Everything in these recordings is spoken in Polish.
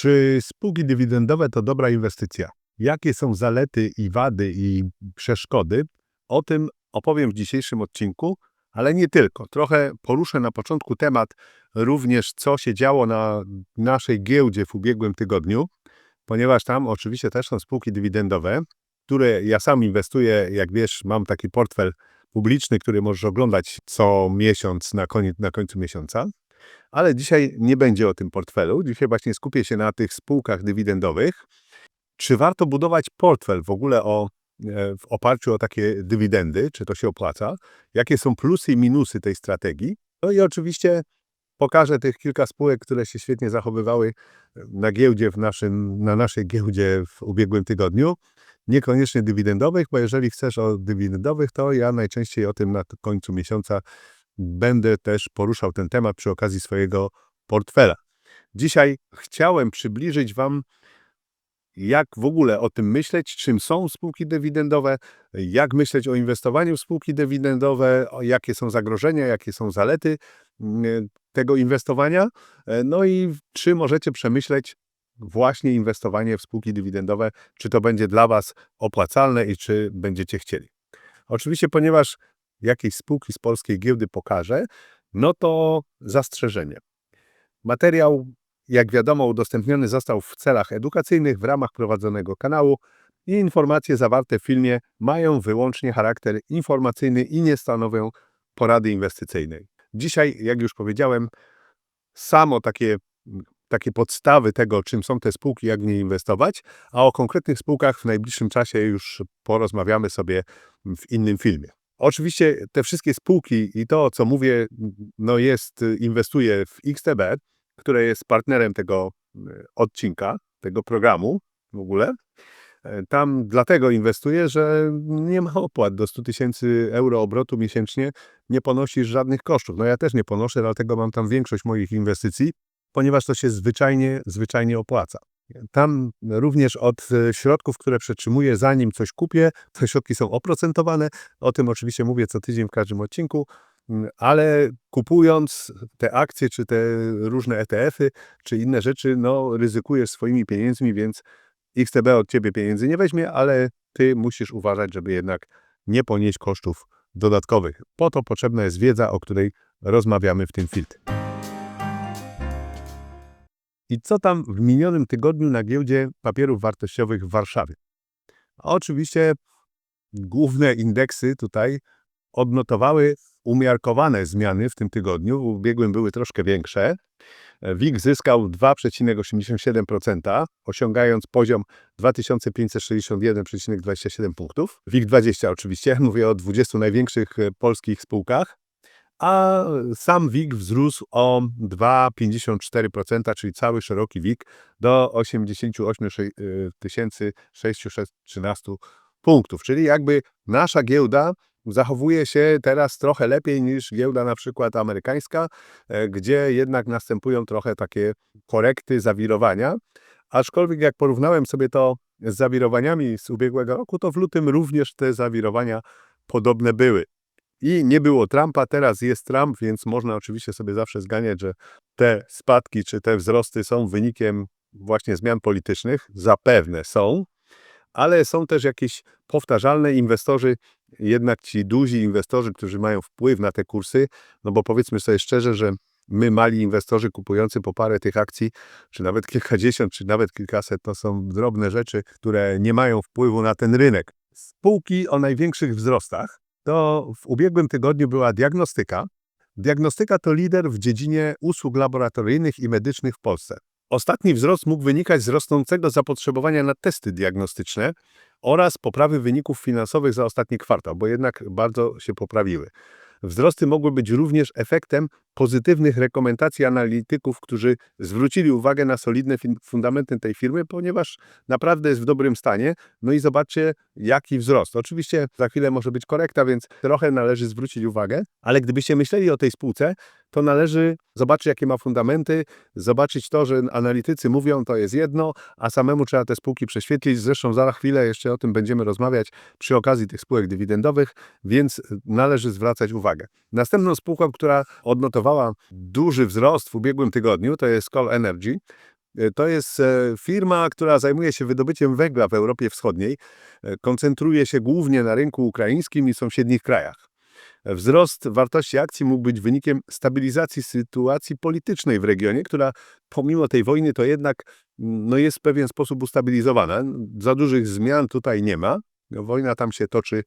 Czy spółki dywidendowe to dobra inwestycja? Jakie są zalety i wady i przeszkody? O tym opowiem w dzisiejszym odcinku, ale nie tylko. Trochę poruszę na początku temat również, co się działo na naszej giełdzie w ubiegłym tygodniu, ponieważ tam oczywiście też są spółki dywidendowe, które ja sam inwestuję. Jak wiesz, mam taki portfel publiczny, który możesz oglądać co miesiąc na, koniec, na końcu miesiąca. Ale dzisiaj nie będzie o tym portfelu. Dzisiaj właśnie skupię się na tych spółkach dywidendowych. Czy warto budować portfel w ogóle o, e, w oparciu o takie dywidendy? Czy to się opłaca? Jakie są plusy i minusy tej strategii? No i oczywiście pokażę tych kilka spółek, które się świetnie zachowywały na giełdzie w naszym, na naszej giełdzie w ubiegłym tygodniu. Niekoniecznie dywidendowych, bo jeżeli chcesz o dywidendowych, to ja najczęściej o tym na końcu miesiąca będę też poruszał ten temat przy okazji swojego portfela. Dzisiaj chciałem przybliżyć Wam, jak w ogóle o tym myśleć, czym są spółki dywidendowe, jak myśleć o inwestowaniu w spółki dywidendowe, jakie są zagrożenia, jakie są zalety mm, tego inwestowania, no i czy możecie przemyśleć właśnie inwestowanie w spółki dywidendowe, czy to będzie dla Was opłacalne i czy będziecie chcieli. Oczywiście, ponieważ jakieś spółki z polskiej giełdy pokażę, no to zastrzeżenie. Materiał, jak wiadomo, udostępniony został w celach edukacyjnych w ramach prowadzonego kanału i informacje zawarte w filmie mają wyłącznie charakter informacyjny i nie stanowią porady inwestycyjnej. Dzisiaj, jak już powiedziałem, samo takie, takie podstawy tego, czym są te spółki, jak w nie inwestować, a o konkretnych spółkach w najbliższym czasie już porozmawiamy sobie w innym filmie. Oczywiście te wszystkie spółki i to, co mówię, no jest, inwestuję w XTB, które jest partnerem tego e, odcinka, tego programu w ogóle. E, tam dlatego inwestuję, że nie ma opłat do 100 tysięcy euro obrotu miesięcznie, nie ponosisz żadnych kosztów. No ja też nie ponoszę, dlatego mam tam większość moich inwestycji, ponieważ to się zwyczajnie, zwyczajnie opłaca. Tam również od e, środków, które przetrzymuję, zanim coś kupię, te środki są oprocentowane. O tym oczywiście mówię co tydzień w każdym odcinku, mm, ale kupując te akcje, czy te różne ETF-y, czy inne rzeczy, no ryzykujesz swoimi pieniędzmi, więc XTB od ciebie pieniędzy nie weźmie, ale ty musisz uważać, żeby jednak nie ponieść kosztów dodatkowych. Po to potrzebna jest wiedza, o której rozmawiamy w tym filmie. I co tam w minionym tygodniu na giełdzie papierów wartościowych w Warszawie? Oczywiście główne indeksy tutaj odnotowały umiarkowane zmiany w tym tygodniu. W ubiegłym były troszkę większe. WIG zyskał 2,87%, osiągając poziom 2561,27 punktów. WIG20 oczywiście, mówię o 20 największych polskich spółkach a sam WIG wzrósł o 2,54%, czyli cały szeroki WIG do 88 613 punktów. Czyli jakby nasza giełda zachowuje się teraz trochę lepiej niż giełda na przykład amerykańska, e, gdzie jednak następują trochę takie korekty, zawirowania. Aczkolwiek jak porównałem sobie to z zawirowaniami z ubiegłego roku, to w lutym również te zawirowania podobne były. I nie było Trumpa, teraz jest Trump, więc można oczywiście sobie zawsze zganiać, że te spadki czy te wzrosty są wynikiem właśnie zmian politycznych. Zapewne są, ale są też jakieś powtarzalne inwestorzy, jednak ci duzi inwestorzy, którzy mają wpływ na te kursy, no bo powiedzmy sobie szczerze, że my, mali inwestorzy kupujący po parę tych akcji, czy nawet kilkadziesiąt, czy nawet kilkaset, to są drobne rzeczy, które nie mają wpływu na ten rynek. Spółki o największych wzrostach to w ubiegłym tygodniu była diagnostyka. Diagnostyka to lider w dziedzinie usług laboratoryjnych i medycznych w Polsce. Ostatni wzrost mógł wynikać z rosnącego zapotrzebowania na testy diagnostyczne oraz poprawy wyników finansowych za ostatni kwartał, bo jednak bardzo się poprawiły. Wzrosty mogły być również efektem pozytywnych rekomendacji analityków, którzy zwrócili uwagę na solidne fundamenty tej firmy, ponieważ naprawdę jest w dobrym stanie. No i zobaczcie, jaki wzrost. Oczywiście za chwilę może być korekta, więc trochę należy zwrócić uwagę, ale gdybyście myśleli o tej spółce, to należy zobaczyć, jakie ma fundamenty, zobaczyć to, że analitycy mówią, to jest jedno, a samemu trzeba te spółki prześwietlić. Zresztą za chwilę jeszcze o tym będziemy rozmawiać przy okazji tych spółek dywidendowych, więc należy zwracać uwagę. Następną spółką, która odnotowała duży wzrost w ubiegłym tygodniu, to jest Call Energy. E, To jest e, firma, która zajmuje się wydobyciem węgla w Europie Wschodniej. E, Koncentruje się głównie na rynku ukraińskim i sąsiednich krajach. Wzrost wartości akcji mógł być wynikiem stabilizacji sytuacji politycznej w regionie, która pomimo tej wojny to jednak mm, no jest w pewien sposób ustabilizowana. Za dużych zmian tutaj nie ma. No, Wojna tam się toczy,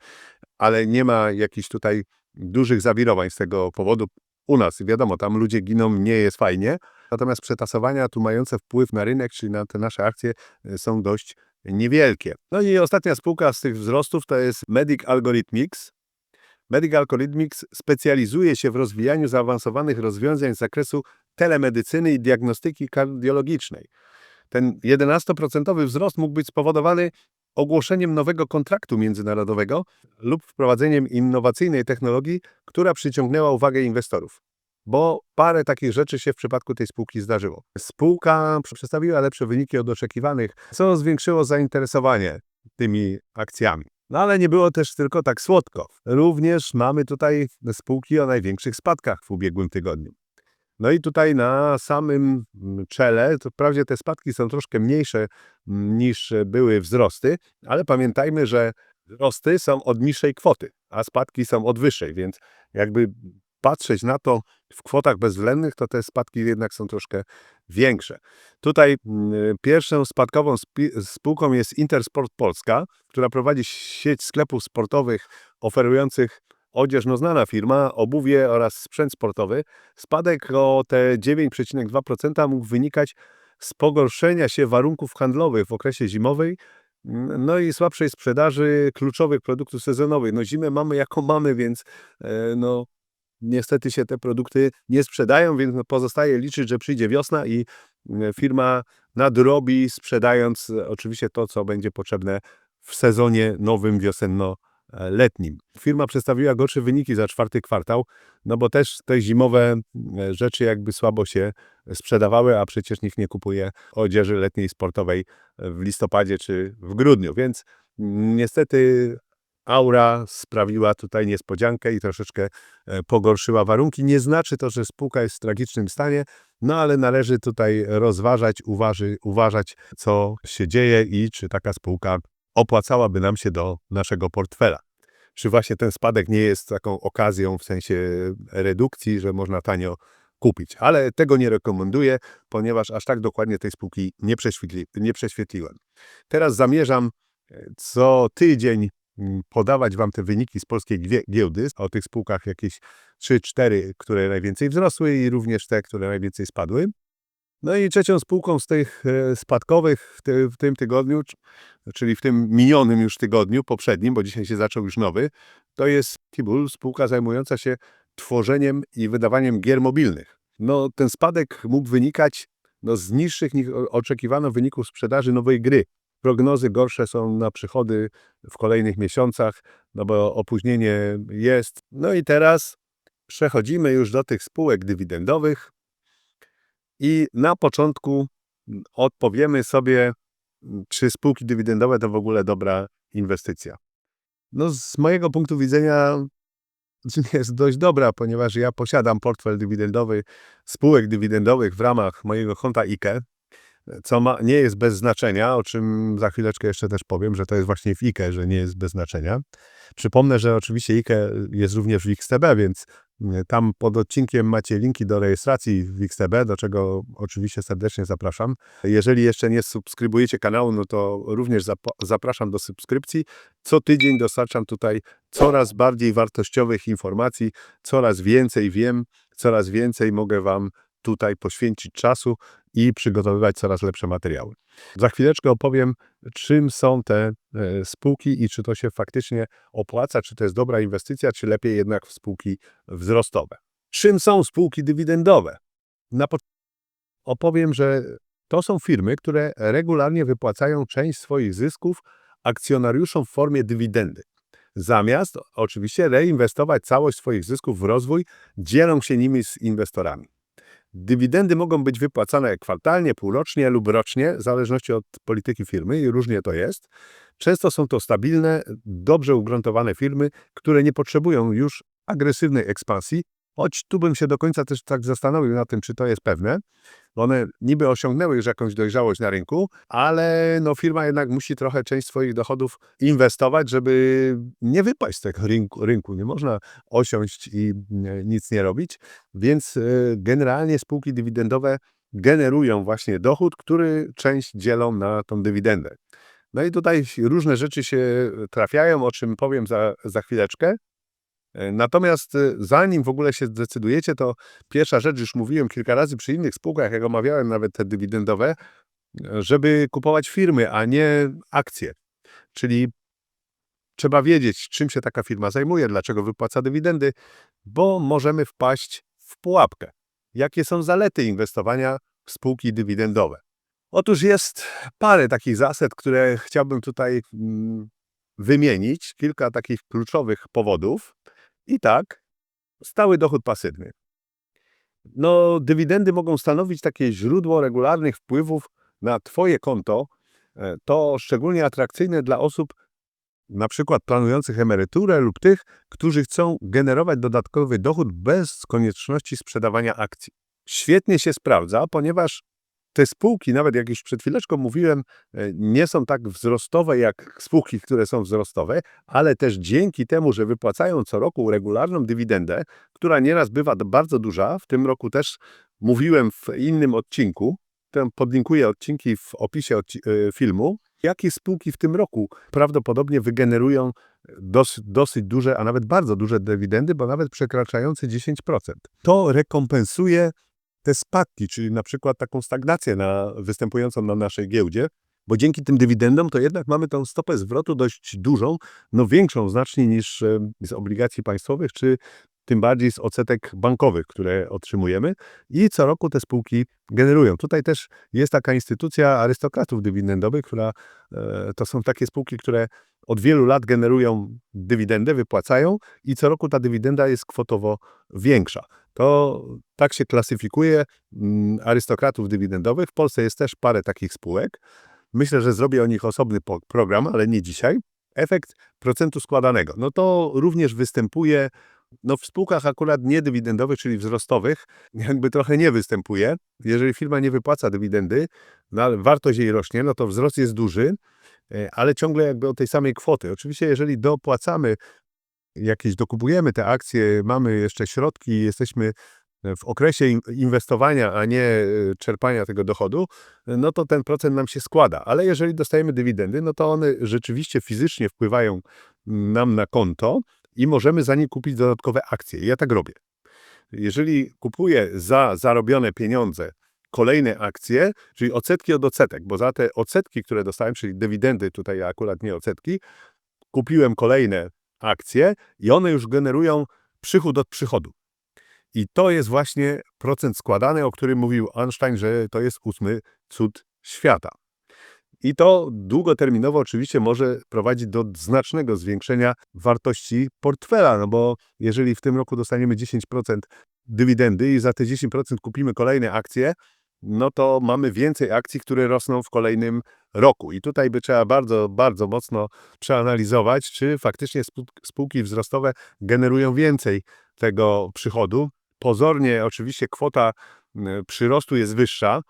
ale nie ma jakichś tutaj dużych zawirowań z tego powodu. U nas, wiadomo, tam ludzie giną, nie jest fajnie, natomiast przetasowania tu mające wpływ na rynek, czyli na te nasze akcje y, są dość niewielkie. No i ostatnia spółka z tych wzrostów to jest Medic Algorithmics. Medic Algorithmics specjalizuje się w rozwijaniu zaawansowanych rozwiązań z zakresu telemedycyny i diagnostyki kardiologicznej. Ten 11% wzrost mógł być spowodowany ogłoszeniem nowego kontraktu międzynarodowego lub wprowadzeniem innowacyjnej technologii, która przyciągnęła uwagę inwestorów. Bo parę takich rzeczy się w przypadku tej spółki zdarzyło. Spółka przedstawiła lepsze wyniki od oczekiwanych, co zwiększyło zainteresowanie tymi akcjami. No ale nie było też tylko tak słodko. Również mamy tutaj spółki o największych spadkach w ubiegłym tygodniu. No i tutaj na samym mm, czele, to wprawdzie te spadki są troszkę mniejsze mm, niż były wzrosty, ale pamiętajmy, że wzrosty są od niższej kwoty, a spadki są od wyższej, więc jakby patrzeć na to w kwotach bezwzględnych, to te spadki jednak są troszkę większe. Tutaj mm, pierwszą spadkową spółką jest Intersport Polska, która prowadzi sieć sklepów sportowych oferujących odzież, no znana firma, obuwie oraz sprzęt sportowy. Spadek o te 9,2% mógł wynikać z pogorszenia się warunków handlowych w okresie zimowej, no i słabszej sprzedaży kluczowych produktów sezonowych. No zimę mamy jaką mamy, więc e, no niestety się te produkty nie sprzedają, więc no, pozostaje liczyć, że przyjdzie wiosna i firma nadrobi, sprzedając e, oczywiście to, co będzie potrzebne w sezonie nowym wiosenno-letnim. Firma przedstawiła gorsze wyniki za czwarty kwartał, no bo też te zimowe e, rzeczy jakby słabo się sprzedawały, a przecież nikt nie kupuje odzieży letniej sportowej w listopadzie czy w grudniu, więc niestety aura sprawiła tutaj niespodziankę i troszeczkę e, pogorszyła warunki. Nie znaczy to, że spółka jest w tragicznym stanie, no ale należy tutaj rozważać, uważy, uważać, co się dzieje i czy taka spółka opłacałaby nam się do naszego portfela. Czy właśnie ten spadek nie jest taką okazją w sensie redukcji, że można tanio kupić. Ale tego nie rekomenduję, ponieważ aż tak dokładnie tej spółki nie, prześwietli, nie prześwietliłem. Teraz zamierzam e, co tydzień mm, podawać Wam te wyniki z polskiej giełdy, o tych spółkach jakieś 3-4, które najwięcej wzrosły i również te, które najwięcej spadły. No i trzecią spółką z tych e, spadkowych w, ty, w tym tygodniu, czyli w tym minionym już tygodniu, poprzednim, bo dzisiaj się zaczął już nowy, to jest Kibul, spółka zajmująca się tworzeniem i wydawaniem gier mobilnych. No, ten spadek mógł wynikać no, z niższych niż oczekiwano wyników sprzedaży nowej gry. Prognozy gorsze są na przychody w kolejnych miesiącach, no bo opóźnienie jest. No i teraz przechodzimy już do tych spółek dywidendowych i na początku odpowiemy sobie, czy spółki dywidendowe to w ogóle dobra inwestycja. No, z mojego punktu widzenia jest dość dobra, ponieważ ja posiadam portfel dywidendowy spółek dywidendowych w ramach mojego konta IKE, co ma, nie jest bez znaczenia, o czym za chwileczkę jeszcze też powiem, że to jest właśnie w IKE, że nie jest bez znaczenia. Przypomnę, że oczywiście IKE jest również w XTB, więc tam pod odcinkiem macie linki do rejestracji w XTB, do czego oczywiście serdecznie zapraszam. Jeżeli jeszcze nie subskrybujecie kanału, no to również zap- zapraszam do subskrypcji. Co tydzień dostarczam tutaj coraz bardziej wartościowych informacji, coraz więcej wiem, coraz więcej mogę Wam tutaj poświęcić czasu i przygotowywać coraz lepsze materiały. Za chwileczkę opowiem, czym są te e, spółki i czy to się faktycznie opłaca, czy to jest dobra inwestycja, czy lepiej jednak w spółki wzrostowe. Czym są spółki dywidendowe? Na po- opowiem, że to są firmy, które regularnie wypłacają część swoich zysków akcjonariuszom w formie dywidendy. Zamiast oczywiście reinwestować całość swoich zysków w rozwój, dzielą się nimi z inwestorami. Dywidendy mogą być wypłacane kwartalnie, półrocznie lub rocznie, w zależności od polityki firmy i różnie to jest. Często są to stabilne, dobrze ugruntowane firmy, które nie potrzebują już agresywnej ekspansji, Choć tu bym się do końca też tak zastanowił nad tym, czy to jest pewne. One niby osiągnęły już jakąś dojrzałość na rynku, ale no firma jednak musi trochę część swoich dochodów inwestować, żeby nie wypaść z tego rynku. rynku. Nie można osiąść i e, nic nie robić, więc e, generalnie spółki dywidendowe generują właśnie dochód, który część dzielą na tą dywidendę. No i tutaj różne rzeczy się trafiają, o czym powiem za, za chwileczkę. E, Natomiast e, zanim w ogóle się zdecydujecie, to pierwsza rzecz, już mówiłem kilka razy przy innych spółkach, jak omawiałem nawet te dywidendowe, e, żeby kupować firmy, a nie akcje. Czyli trzeba wiedzieć, czym się taka firma zajmuje, dlaczego wypłaca dywidendy, bo możemy wpaść w pułapkę. Jakie są zalety inwestowania w spółki dywidendowe? Otóż jest parę takich zasad, które chciałbym tutaj mm, wymienić, kilka takich kluczowych powodów. I tak, stały dochód pasywny. No, dywidendy mogą stanowić takie źródło regularnych wpływów na Twoje konto. E, To szczególnie atrakcyjne dla osób, na przykład planujących emeryturę lub tych, którzy chcą generować dodatkowy dochód bez konieczności sprzedawania akcji. Świetnie się sprawdza, ponieważ te spółki, nawet jak już przed chwileczką mówiłem, e, nie są tak wzrostowe jak spółki, które są wzrostowe, ale też dzięki temu, że wypłacają co roku regularną dywidendę, która nieraz bywa bardzo duża, w tym roku też mówiłem w innym odcinku, podlinkuję odcinki w opisie odci- e, filmu, jakie spółki w tym roku prawdopodobnie wygenerują dosyć, dosyć duże, a nawet bardzo duże dywidendy, bo nawet przekraczające 10%. To rekompensuje te spadki, czyli na przykład taką stagnację na, występującą na naszej giełdzie, bo dzięki tym dywidendom to jednak mamy tą stopę zwrotu dość dużą, no większą znacznie niż e, z obligacji państwowych, czy tym bardziej z odsetek bankowych, które otrzymujemy i co roku te spółki generują. Tutaj też jest taka instytucja arystokratów dywidendowych, która e, to są takie spółki, które od wielu lat generują dywidendę, wypłacają i co roku ta dywidenda jest kwotowo większa. To tak się klasyfikuje mm, arystokratów dywidendowych. W Polsce jest też parę takich spółek. Myślę, że zrobię o nich osobny program, ale nie dzisiaj. Efekt procentu składanego. No to również występuje no w spółkach akurat niedywidendowych, czyli wzrostowych, jakby trochę nie występuje. Jeżeli firma nie wypłaca dywidendy, no wartość jej rośnie, no to wzrost jest duży, e, ale ciągle jakby o tej samej kwoty. Oczywiście, jeżeli dopłacamy jakieś, dokupujemy te akcje, mamy jeszcze środki, jesteśmy w okresie in- inwestowania, a nie e, czerpania tego dochodu, no to ten procent nam się składa. Ale jeżeli dostajemy dywidendy, no to one rzeczywiście fizycznie wpływają nam na konto i możemy za nie kupić dodatkowe akcje. Ja tak robię. Jeżeli kupuję za zarobione pieniądze kolejne akcje, czyli odsetki od odsetek, bo za te odsetki, które dostałem, czyli dywidendy, tutaj akurat nie odsetki, kupiłem kolejne akcje i one już generują przychód od przychodu. I to jest właśnie procent składany, o którym mówił Einstein, że to jest ósmy cud świata. I to długoterminowo oczywiście może prowadzić do znacznego zwiększenia wartości portfela, no bo jeżeli w tym roku dostaniemy 10% dywidendy i za te 10% kupimy kolejne akcje, no to mamy więcej akcji, które rosną w kolejnym roku. I tutaj by trzeba bardzo, bardzo mocno przeanalizować, czy faktycznie spół- spółki wzrostowe generują więcej tego przychodu. Pozornie oczywiście kwota m, przyrostu jest wyższa,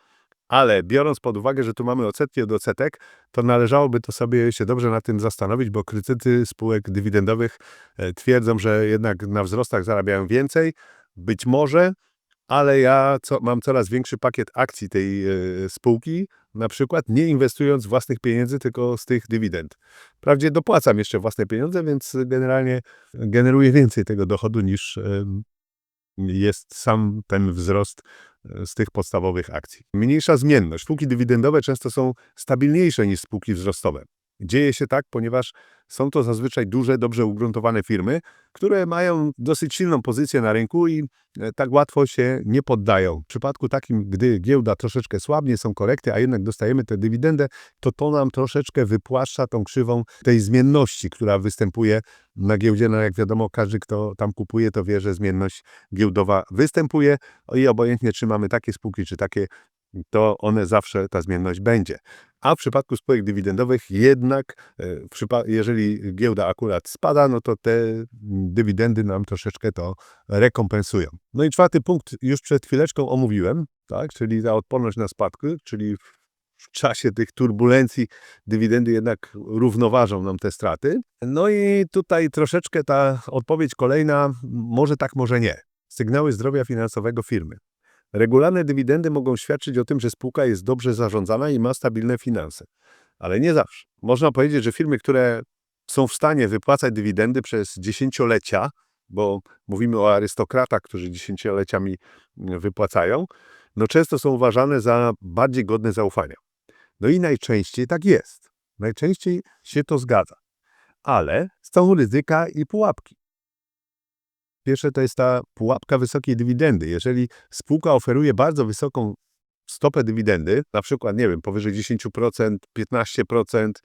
ale biorąc pod uwagę, że tu mamy odsetki od odsetek, to należałoby to sobie się dobrze na tym zastanowić, bo krytycy spółek dywidendowych e, twierdzą, że jednak na wzrostach zarabiają więcej. Być może, ale ja co, mam coraz większy pakiet akcji tej e, spółki, na przykład nie inwestując własnych pieniędzy, tylko z tych dywidend. Wprawdzie dopłacam jeszcze własne pieniądze, więc generalnie generuję więcej tego dochodu niż jest sam ten wzrost z tych podstawowych akcji. Mniejsza zmienność. Spółki dywidendowe często są stabilniejsze niż spółki wzrostowe. Dzieje się tak, ponieważ są to zazwyczaj duże, dobrze ugruntowane firmy, które mają dosyć silną pozycję na rynku i e, tak łatwo się nie poddają. W przypadku takim, gdy giełda troszeczkę słabnie, są korekty, a jednak dostajemy tę dywidendę, to to nam troszeczkę wypłaszcza tą krzywą tej zmienności, która występuje na giełdzie. No jak wiadomo, każdy, kto tam kupuje, to wie, że zmienność giełdowa występuje i obojętnie, czy mamy takie spółki, czy takie, to one zawsze, ta zmienność będzie. A w przypadku spółek dywidendowych jednak, e, jeżeli giełda akurat spada, no to te dywidendy nam troszeczkę to rekompensują. No i czwarty punkt już przed chwileczką omówiłem, tak, czyli ta odporność na spadki, czyli w czasie tych turbulencji dywidendy jednak równoważą nam te straty. No i tutaj troszeczkę ta odpowiedź kolejna, może tak, może nie. Sygnały zdrowia finansowego firmy. Regularne dywidendy mogą świadczyć o tym, że spółka jest dobrze zarządzana i ma stabilne finanse. Ale nie zawsze. Można powiedzieć, że firmy, które są w stanie wypłacać dywidendy przez dziesięciolecia, bo mówimy o arystokratach, którzy dziesięcioleciami wypłacają, no często są uważane za bardziej godne zaufania. No i najczęściej tak jest. Najczęściej się to zgadza. Ale są ryzyka i pułapki. Pierwsze to jest ta pułapka wysokiej dywidendy. Jeżeli spółka oferuje bardzo wysoką stopę dywidendy, na przykład, nie wiem, powyżej 10%, 15%,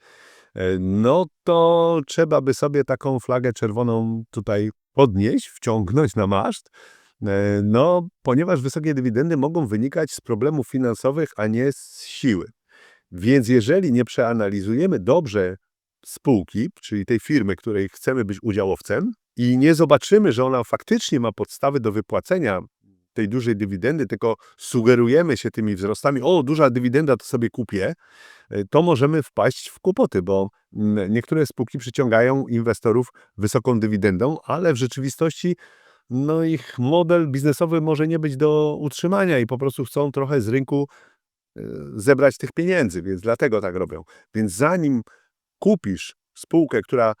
e, no to trzeba by sobie taką flagę czerwoną tutaj podnieść, wciągnąć na maszt, e, no ponieważ wysokie dywidendy mogą wynikać z problemów finansowych, a nie z siły. Więc jeżeli nie przeanalizujemy dobrze spółki, czyli tej firmy, której chcemy być udziałowcem, i nie zobaczymy, że ona faktycznie ma podstawy do wypłacenia tej dużej dywidendy, tylko sugerujemy się tymi wzrostami, o, duża dywidenda, to sobie kupię, e, to możemy wpaść w kłopoty, bo niektóre spółki przyciągają inwestorów wysoką dywidendą, ale w rzeczywistości no, ich model biznesowy może nie być do utrzymania i po prostu chcą trochę z rynku e, zebrać tych pieniędzy, więc dlatego tak robią. Więc zanim kupisz spółkę, która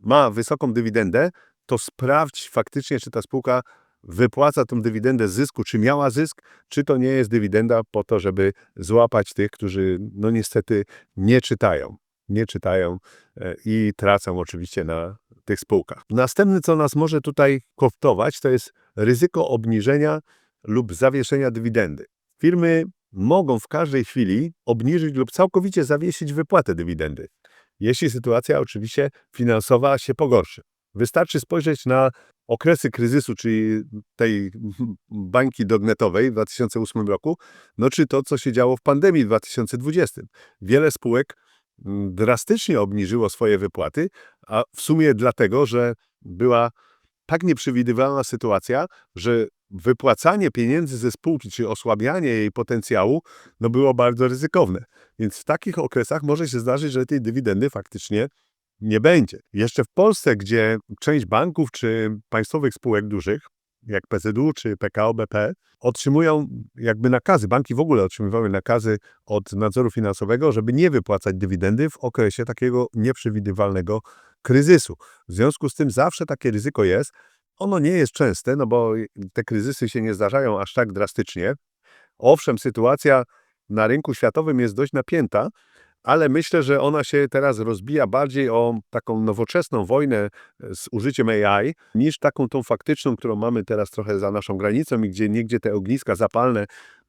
ma wysoką dywidendę, to sprawdź faktycznie, czy ta spółka wypłaca tą dywidendę zysku, czy miała zysk, czy to nie jest dywidenda po to, żeby złapać tych, którzy no niestety nie czytają. Nie czytają e, i tracą oczywiście na tych spółkach. Następne, co nas może tutaj kosztować, to jest ryzyko obniżenia lub zawieszenia dywidendy. Firmy mogą w każdej chwili obniżyć lub całkowicie zawiesić wypłatę dywidendy, jeśli sytuacja oczywiście finansowa się pogorszy. Wystarczy spojrzeć na okresy kryzysu, czyli tej bańki dognetowej w 2008 roku, no czy to, co się działo w pandemii w 2020. Wiele spółek mm, drastycznie obniżyło swoje wypłaty, a w sumie dlatego, że była tak nieprzewidywalna sytuacja, że wypłacanie pieniędzy ze spółki, czy osłabianie jej potencjału, no było bardzo ryzykowne. Więc w takich okresach może się zdarzyć, że tej dywidendy faktycznie nie będzie. Jeszcze w Polsce, gdzie część banków czy państwowych spółek dużych, jak PZU czy PKO BP, otrzymują jakby nakazy, banki w ogóle otrzymywały nakazy od nadzoru finansowego, żeby nie wypłacać dywidendy w okresie takiego nieprzewidywalnego kryzysu. W związku z tym zawsze takie ryzyko jest. Ono nie jest częste, no bo te kryzysy się nie zdarzają aż tak drastycznie. Owszem, sytuacja na rynku światowym jest dość napięta, ale myślę, że ona się teraz rozbija bardziej o taką nowoczesną wojnę e, z użyciem AI, niż taką tą faktyczną, którą mamy teraz trochę za naszą granicą i gdzie niegdzie te ogniska zapalne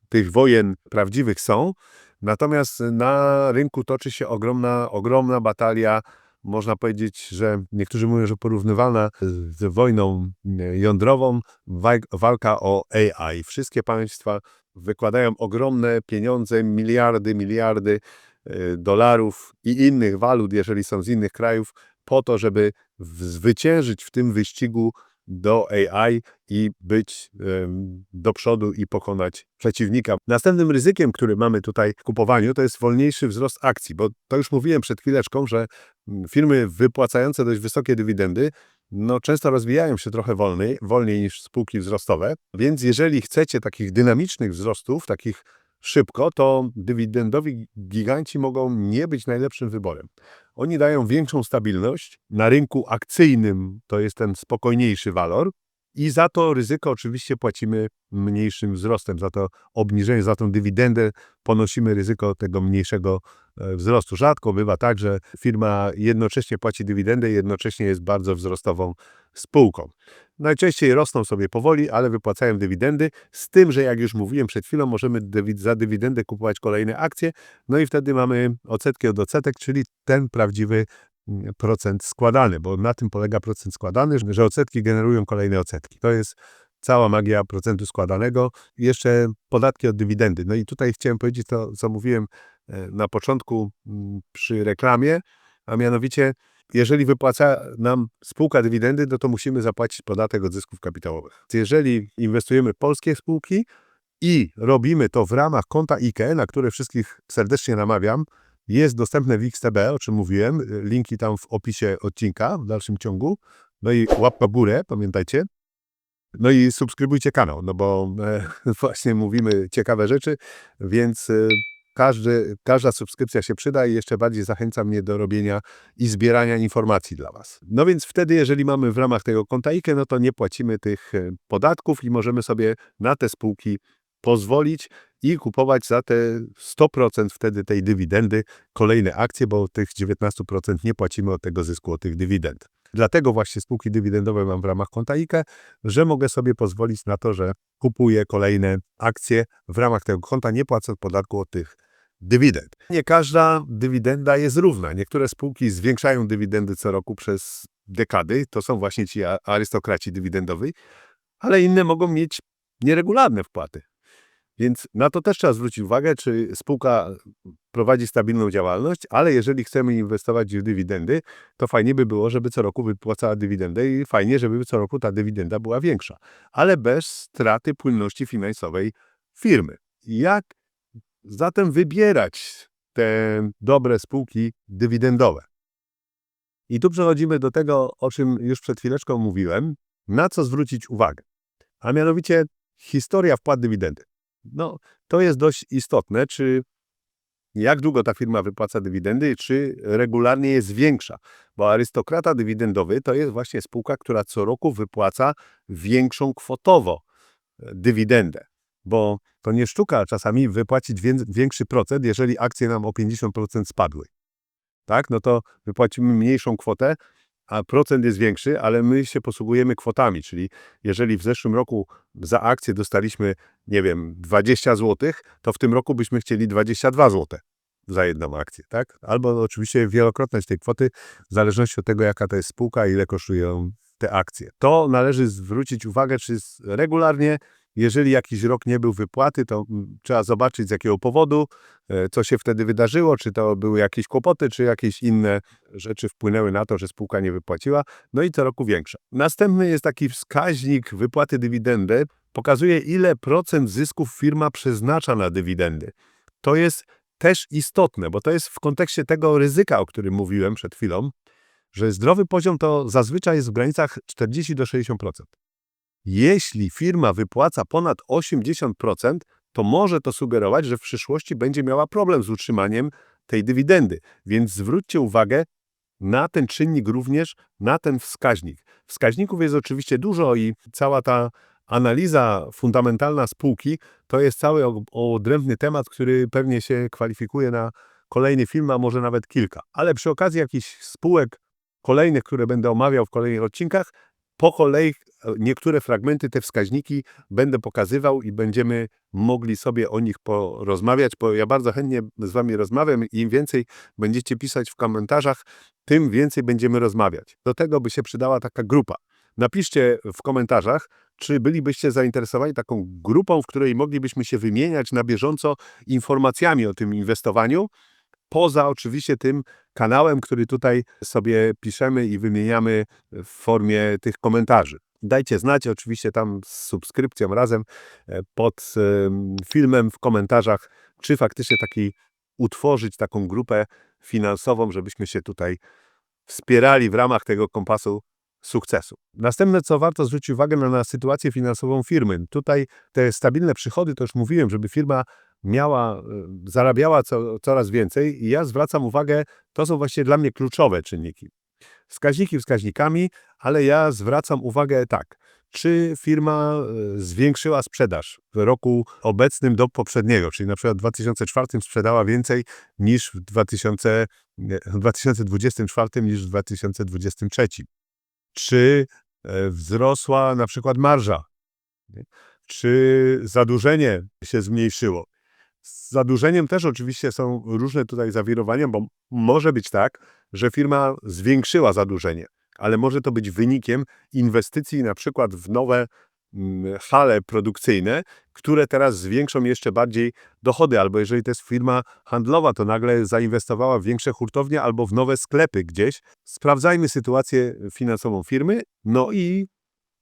tych wojen prawdziwych są. Natomiast na rynku toczy się ogromna, ogromna batalia można powiedzieć, że niektórzy mówią, że porównywalna z wojną e, jądrową, walka o AI. Wszystkie państwa wykładają ogromne pieniądze, miliardy, miliardy Y, dolarów i innych walut, jeżeli są z innych krajów, po to, żeby zwyciężyć w tym wyścigu do AI i być do przodu i pokonać przeciwnika. Następnym ryzykiem, który mamy tutaj w kupowaniu, to jest wolniejszy wzrost akcji, bo to już mówiłem przed chwileczką, że mm, firmy wypłacające dość wysokie dywidendy no, często rozwijają się trochę wolniej, wolniej niż spółki wzrostowe, więc jeżeli chcecie takich dynamicznych wzrostów, takich szybko, to dywidendowi giganci mogą nie być najlepszym wyborem. Oni dają większą stabilność. Na rynku akcyjnym to jest ten spokojniejszy walor, i za to ryzyko oczywiście płacimy mniejszym wzrostem, za to obniżenie, za tą dywidendę ponosimy ryzyko tego mniejszego e, wzrostu. Rzadko bywa tak, że firma jednocześnie płaci dywidendę i jednocześnie jest bardzo wzrostową spółką. Najczęściej rosną sobie powoli, ale wypłacają dywidendy, z tym, że jak już mówiłem przed chwilą, możemy za dywidendę kupować kolejne akcje, no i wtedy mamy odsetki od odsetek, czyli ten prawdziwy procent składany, bo na tym polega procent składany, że odsetki generują kolejne odsetki. To jest cała magia procentu składanego. Jeszcze podatki od dywidendy. No i tutaj chciałem powiedzieć to, co mówiłem e, na początku mm, przy reklamie, a mianowicie jeżeli wypłaca nam spółka dywidendy, no to musimy zapłacić podatek od zysków kapitałowych. Jeżeli inwestujemy w polskie spółki i robimy to w ramach konta IKE, na które wszystkich serdecznie namawiam, jest dostępne w XTB, o czym mówiłem, linki tam w opisie odcinka w dalszym ciągu. No i łapka w górę, pamiętajcie. No i subskrybujcie kanał, no bo e, właśnie mówimy ciekawe rzeczy, więc e, każdy, każda subskrypcja się przyda i jeszcze bardziej zachęca mnie do robienia i zbierania informacji dla Was. No więc wtedy, jeżeli mamy w ramach tego konta IKE, no to nie płacimy tych e, podatków i możemy sobie na te spółki pozwolić i kupować za te 100% wtedy tej dywidendy kolejne akcje, bo tych 19% nie płacimy od tego zysku, od tych dywidend. Dlatego właśnie spółki dywidendowe mam w ramach konta IKE, że mogę sobie pozwolić na to, że kupuję kolejne akcje w ramach tego konta, nie płacąc podatku od tych dywidend. Nie każda dywidenda jest równa. Niektóre spółki zwiększają dywidendy co roku przez dekady, to są właśnie ci arystokraci dywidendowi, ale inne mogą mieć nieregularne wpłaty. Więc na to też trzeba zwrócić uwagę, czy spółka prowadzi stabilną działalność, ale jeżeli chcemy inwestować w dywidendy, to fajnie by było, żeby co roku wypłacała dywidendę i fajnie, żeby co roku ta dywidenda była większa, ale bez straty płynności finansowej firmy. Jak zatem wybierać te dobre spółki dywidendowe? I tu przechodzimy do tego, o czym już przed chwileczką mówiłem, na co zwrócić uwagę. A mianowicie historia wpłat dywidendy. No, to jest dość istotne, czy jak długo ta firma wypłaca dywidendy, czy regularnie jest większa. Bo arystokrata dywidendowy to jest właśnie spółka, która co roku wypłaca większą kwotowo e, dywidendę. Bo to nie sztuka czasami wypłacić większy procent, jeżeli akcje nam o 50% spadły. Tak, no to wypłacimy mniejszą kwotę, a procent jest większy, ale my się posługujemy kwotami, czyli jeżeli w zeszłym roku za akcję dostaliśmy, nie wiem, 20 zł, to w tym roku byśmy chcieli 22 zł za jedną akcję, tak? Albo oczywiście wielokrotność tej kwoty, w zależności od tego, jaka to jest spółka, ile kosztują te akcje. To należy zwrócić uwagę, czy regularnie jeżeli jakiś rok nie był wypłaty, to mm, trzeba zobaczyć z jakiego powodu, e, co się wtedy wydarzyło, czy to były jakieś kłopoty, czy jakieś inne rzeczy wpłynęły na to, że spółka nie wypłaciła, no i co roku większa. Następny jest taki wskaźnik wypłaty dywidendy, pokazuje ile procent zysków firma przeznacza na dywidendy. To jest też istotne, bo to jest w kontekście tego ryzyka, o którym mówiłem przed chwilą, że zdrowy poziom to zazwyczaj jest w granicach 40 do 60%. Jeśli firma wypłaca ponad 80%, to może to sugerować, że w przyszłości będzie miała problem z utrzymaniem tej dywidendy. Więc zwróćcie uwagę na ten czynnik również, na ten wskaźnik. Wskaźników jest oczywiście dużo i cała ta analiza fundamentalna spółki to jest cały odrębny temat, który pewnie się kwalifikuje na kolejny film, a może nawet kilka. Ale przy okazji jakichś spółek kolejnych, które będę omawiał w kolejnych odcinkach, po kolei niektóre fragmenty, te wskaźniki będę pokazywał i będziemy mogli sobie o nich porozmawiać, bo ja bardzo chętnie z Wami rozmawiam im więcej będziecie pisać w komentarzach, tym więcej będziemy rozmawiać. Do tego by się przydała taka grupa. Napiszcie w komentarzach, czy bylibyście zainteresowani taką grupą, w której moglibyśmy się wymieniać na bieżąco informacjami o tym inwestowaniu, poza oczywiście tym kanałem, który tutaj sobie piszemy i wymieniamy w formie tych komentarzy. Dajcie znać, oczywiście tam z subskrypcją razem e, pod filmem w komentarzach, czy faktycznie taki utworzyć taką grupę finansową, żebyśmy się tutaj wspierali w ramach tego kompasu sukcesu. Następne, co warto zwrócić uwagę na, na sytuację finansową firmy. Tutaj te stabilne przychody, to już mówiłem, żeby firma miała, e, zarabiała co, coraz więcej i ja zwracam uwagę, to są właśnie dla mnie kluczowe czynniki. Wskaźniki wskaźnikami, ale ja zwracam uwagę tak, czy firma e, zwiększyła sprzedaż w roku obecnym do poprzedniego, czyli na przykład w 2004 sprzedała więcej niż w, 2000, w 2024 niż w 2023. Czy e, wzrosła na przykład marża? Czy zadłużenie się zmniejszyło? Z zadłużeniem też oczywiście są różne tutaj zawirowania, bo może być tak, że firma zwiększyła zadłużenie, ale może to być wynikiem inwestycji na przykład w nowe mm, hale produkcyjne, które teraz zwiększą jeszcze bardziej dochody, albo jeżeli to jest firma handlowa, to nagle zainwestowała w większe hurtownie albo w nowe sklepy gdzieś. Sprawdzajmy sytuację finansową firmy, no i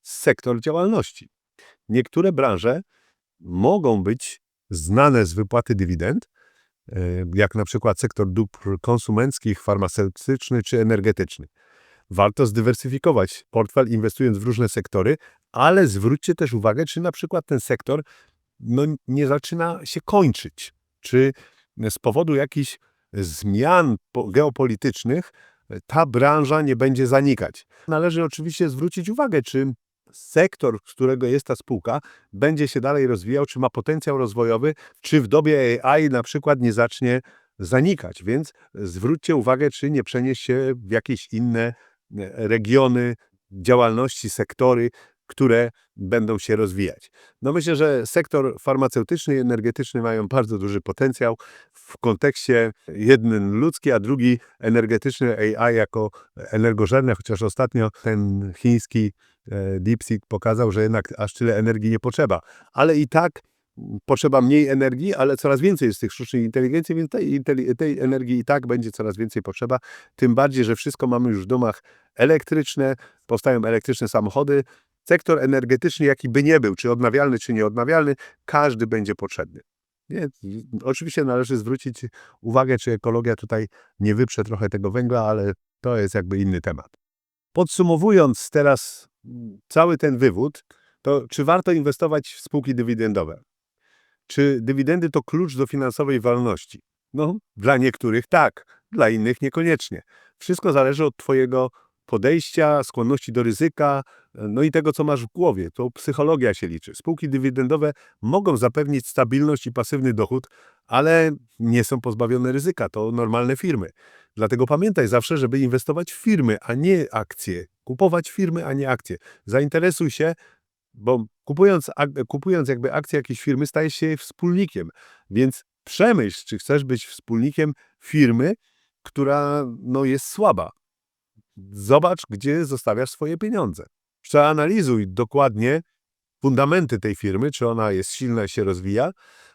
sektor działalności. Niektóre branże mogą być znane z wypłaty dywidend, e, jak na przykład sektor dóbr konsumenckich, farmaceutyczny czy energetyczny. Warto zdywersyfikować portfel, inwestując w różne sektory, ale zwróćcie też uwagę, czy na przykład ten sektor no, nie zaczyna się kończyć, czy z powodu jakichś zmian po- geopolitycznych e, ta branża nie będzie zanikać. Należy oczywiście zwrócić uwagę, czy sektor, z którego jest ta spółka, będzie się dalej rozwijał, czy ma potencjał rozwojowy, czy w dobie AI na przykład nie zacznie zanikać. Więc zwróćcie uwagę, czy nie przenieść się w jakieś inne e, regiony działalności, sektory, które będą się rozwijać. No myślę, że sektor farmaceutyczny i energetyczny mają bardzo duży potencjał w kontekście jeden ludzki, a drugi energetyczny AI jako energożerne, chociaż ostatnio ten chiński e, DeepSeek pokazał, że jednak aż tyle energii nie potrzeba. Ale i tak potrzeba mniej energii, ale coraz więcej jest tych sztucznej inteligencji, więc tej, tej energii i tak będzie coraz więcej potrzeba. Tym bardziej, że wszystko mamy już w domach elektryczne, powstają elektryczne samochody. Sektor energetyczny, jaki by nie był, czy odnawialny, czy nieodnawialny, każdy będzie potrzebny. Nie? Oczywiście należy zwrócić uwagę, czy ekologia tutaj nie wyprze trochę tego węgla, ale to jest jakby inny temat. Podsumowując teraz mm, cały ten wywód, to czy warto inwestować w spółki dywidendowe? Czy dywidendy to klucz do finansowej wolności? No, dla niektórych tak, dla innych niekoniecznie. Wszystko zależy od Twojego podejścia, skłonności do ryzyka, no i tego, co masz w głowie. To psychologia się liczy. Spółki dywidendowe mogą zapewnić stabilność i pasywny dochód, ale nie są pozbawione ryzyka. To normalne firmy. Dlatego pamiętaj zawsze, żeby inwestować w firmy, a nie akcje. Kupować firmy, a nie akcje. Zainteresuj się, bo kupując, kupując jakby akcje jakiejś firmy, stajesz się wspólnikiem. Więc przemyśl, czy chcesz być wspólnikiem firmy, która no, jest słaba. Zobacz, gdzie zostawiasz swoje pieniądze. Przeanalizuj dokładnie fundamenty tej firmy, czy ona jest silna i się rozwija.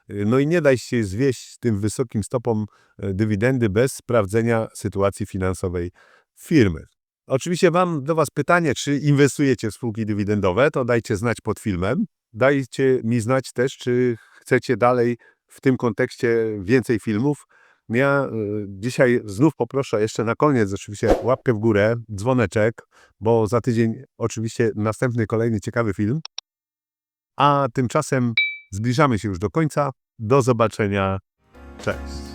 No i nie daj się zwieść tym wysokim stopom e, dywidendy bez sprawdzenia sytuacji finansowej firmy. Oczywiście mam do Was pytanie, czy inwestujecie w spółki dywidendowe, to dajcie znać pod filmem. Dajcie mi znać też, czy chcecie dalej w tym kontekście więcej filmów. Ja y, dzisiaj znów poproszę jeszcze na koniec oczywiście łapkę w górę, dzwoneczek, bo za tydzień oczywiście następny kolejny ciekawy film. A tymczasem zbliżamy się już do końca. Do zobaczenia. Cześć.